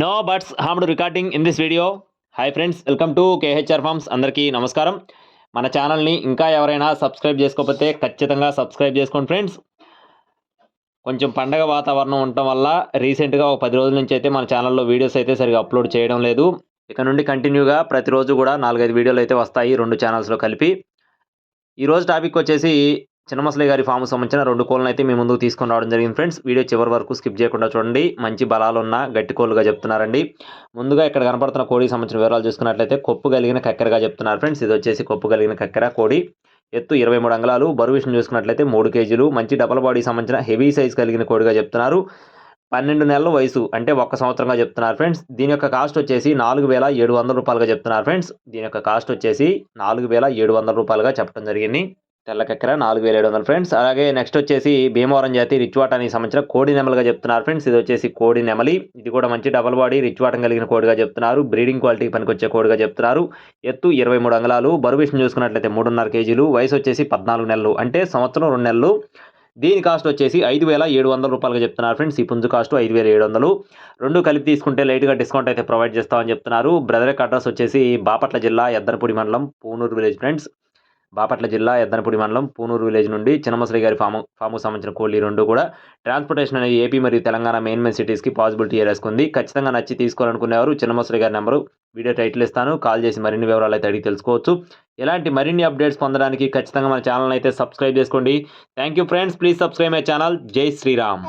No birds harmed recording in this video hi friends welcome to KHR farms అందరికీ నమస్కారం. మన ఛానల్ని ఇంకా ఎవరైనా సబ్స్క్రైబ్ చేసుకోకపోతే ఖచ్చితంగా సబ్స్క్రైబ్ చేసుకోండి ఫ్రెండ్స్ కొంచెం పండగ వాతావరణం ఉండటం వల్ల రీసెంట్గా ఒక పది రోజుల నుంచి అయితే మన ఛానల్లో వీడియోస్ అయితే సరిగా అప్లోడ్ చేయడం లేదు. ఇక నుండి కంటిన్యూగా ప్రతిరోజు కూడా నాలుగైదు వీడియోలు అయితే వస్తాయి రెండు ఛానల్స్లో కలిపి. ఈరోజు టాపిక్ వచ్చేసి చిన్నమసలి గారి ఫామ్ సంబంధించిన రెండు కోళ్ళని అయితే మీ ముందుకు తీసుకొని రావడం జరిగింది ఫ్రెండ్స్. వీడియో చివరి వరకు స్కిప్ చేయకుండా చూడండి. మంచి బలాలు ఉన్న గట్టి కోళ్ళుగా చెప్తున్నారండి. ముందుగా ఇక్కడ కనపడుతున్న కోడికి సంబంధించిన వివరాలు చూసుకున్నట్లయితే కొప్పు కలిగిన కక్కెరగా చెప్తున్నారు ఫ్రెండ్స్. ఇది వచ్చేసి కొప్పు కలిగిన కక్కెర కోడి. ఎత్తు ఇరవై మూడు అంగళాలు. బరువు విషయం చూసుకున్నట్లయితే మూడు కేజీలు. మంచి డబల్ బాడీకి సంబంధించిన హెవీ సైజ్ కలిగిన కోడిగా చెప్తున్నారు. పన్నెండు నెలల వయసు అంటే ఒక్క సంవత్సరంగా చెప్తున్నారు ఫ్రెండ్స్. దీని యొక్క కాస్ట్ వచ్చేసి నాలుగు వేల ఏడు వందల రూపాయలుగా చెప్తున్నారు ఫ్రెండ్స్. దీని యొక్క కాస్ట్ వచ్చేసి నాలుగు వేల ఏడు వందల రూపాయలుగా చెప్పడం జరిగింది. తెల్లకక్కెర నాలుగు వేల ఏడు వందలు. ఫ్రెండ్స్ అలాగే నెక్స్ట్ వచ్చేసి భీమవరం జాతి రిచ్వాటానికి సంబంధించిన కోడి నెమలుగా చెప్తున్నారు. ఫ్రెండ్స్ ఇది వచ్చేసి కోడి నెమలి. ఇది కూడా మంచి డబల్ బాడీ రిచ్వాటం కలిగిన కోడిగా చెప్తున్నారు. బ్రీడింగ్ క్వాలిటీకి పనికొచ్చే కోడిగా చెప్తున్నారు. ఎత్తు ఇరవై మూడు అంగళాలు. బరువు విషయం చూసుకున్నట్లయితే మూడున్నర కేజీలు. వయసు వచ్చేసి పద్నాలుగు నెలలు. అంటే సంవత్సరం రెండు నెలలు. దీని కాస్ట్ వచ్చేసి ఐదు వేల ఏడు వందల రూపాయలుగా చెప్తున్నారు. ఫ్రెండ్స్ ఈ పుంజు కాస్ట్ ఐదు వేల ఏడు వందలు. రెండు కలిపి తీసుకుంటే లైట్గా డిస్కౌంట్ అయితే ప్రొవైడ్ చేస్తామని చెప్తున్నారు. బ్రదర్ యొక్క అడ్రస్ వచ్చేసి బాపట్ల జిల్లా ఎద్దరపూడి మండలం పూనూరు విలేజ్ ఫ్రెండ్స్ బాపట్ల జిల్లా ఎద్దనపూడి మండలం పూనూరు విలేజ్ నుండి చిన్నమసలి గారి ఫాము ఫాముకు సంబంధించిన కోళ్ళు రెండు కూడా ట్రాన్స్పోర్టేషన్ అనేది ఏపీ మరియు తెలంగాణ మెయిన్ మెయిన్ సిటీస్కి పాసిబిలిటీ చేసుకుంది ఖచ్చితంగా నచ్చి తీసుకోవాలనుకునేవారు చిన్నమసలి గారి నెంబరు. వీడియో టైటిల్ ఇస్తాను. కాల్ చేసి మరిన్ని వివరాలు అయితే అడిగి తెలుసుకోవచ్చు. ఇలాంటి మరిన్ని అప్డేట్స్ పొందడానికి ఖచ్చితంగా మన ఛానల్ అయితే సబ్స్క్రైబ్ చేసుకోండి. Thank you friends. Please subscribe my channel. జై శ్రీరామ్.